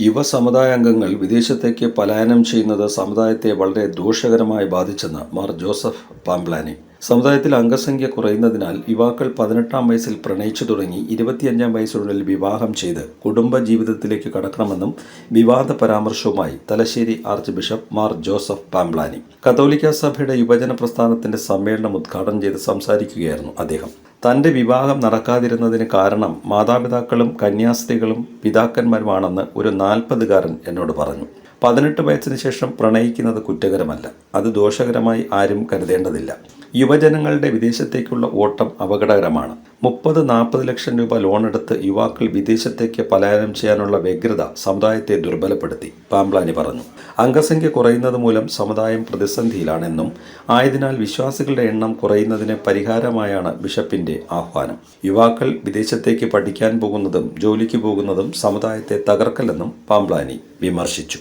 യുവ സമുദായ അംഗങ്ങൾ വിദേശത്തേക്ക് പലായനം ചെയ്യുന്നത് സമുദായത്തെ വളരെ ദോഷകരമായി ബാധിച്ചെന്ന് മാർ ജോസഫ് പാംപ്ലാനി. സമുദായത്തിൽ അംഗസംഖ്യ കുറയുന്നതിനാൽ യുവാക്കൾ പതിനെട്ടാം വയസ്സിൽ പ്രണയിച്ചു തുടങ്ങി ഇരുപത്തിയഞ്ചാം വയസ്സിനുള്ളിൽ വിവാഹം ചെയ്ത് കുടുംബ ജീവിതത്തിലേക്ക് കടക്കണമെന്നും വിവാദ പരാമർശവുമായി Thalassery archbishop Mar Joseph Pamplany. കത്തോലിക്ക സഭയുടെ യുവജന പ്രസ്ഥാനത്തിന്റെ സമ്മേളനം ഉദ്ഘാടനം ചെയ്ത് സംസാരിക്കുകയായിരുന്നു അദ്ദേഹം. തന്റെ വിവാഹം നടക്കാതിരുന്നതിന് കാരണം മാതാപിതാക്കളും കന്യാസ്ത്രീകളും പിതാക്കന്മാരുമാണെന്ന് ഒരു നാൽപ്പതുകാരൻ എന്നോട് പറഞ്ഞു. പതിനെട്ട് വയസ്സിന് ശേഷം പ്രണയിക്കുന്നത് കുറ്റകരമല്ല. അത് ദോഷകരമായി ആരും കരുതേണ്ടതില്ല. യുവജനങ്ങളുടെ വിദേശത്തേക്കുള്ള ഓട്ടം അപകടകരമാണ്. മുപ്പത് നാൽപ്പത് ലക്ഷം രൂപ ലോൺ ലോണെടുത്ത് യുവാക്കൾ വിദേശത്തേക്ക് പലായനം ചെയ്യാനുള്ള വ്യഗ്രത സമുദായത്തെ ദുർബലപ്പെടുത്തി പാംപ്ലാനി പറഞ്ഞു. അംഗസംഖ്യ കുറയുന്നത് മൂലം സമുദായം പ്രതിസന്ധിയിലാണെന്നും ആയതിനാൽ വിശ്വാസികളുടെ എണ്ണം കുറയുന്നതിന് പരിഹാരമായാണ് ബിഷപ്പിന്റെ ആഹ്വാനം. യുവാക്കൾ വിദേശത്തേക്ക് പഠിക്കാൻ പോകുന്നതും ജോലിക്ക് പോകുന്നതും സമുദായത്തെ തകർക്കല്ലെന്നും പാംപ്ലാനി വിമർശിച്ചു.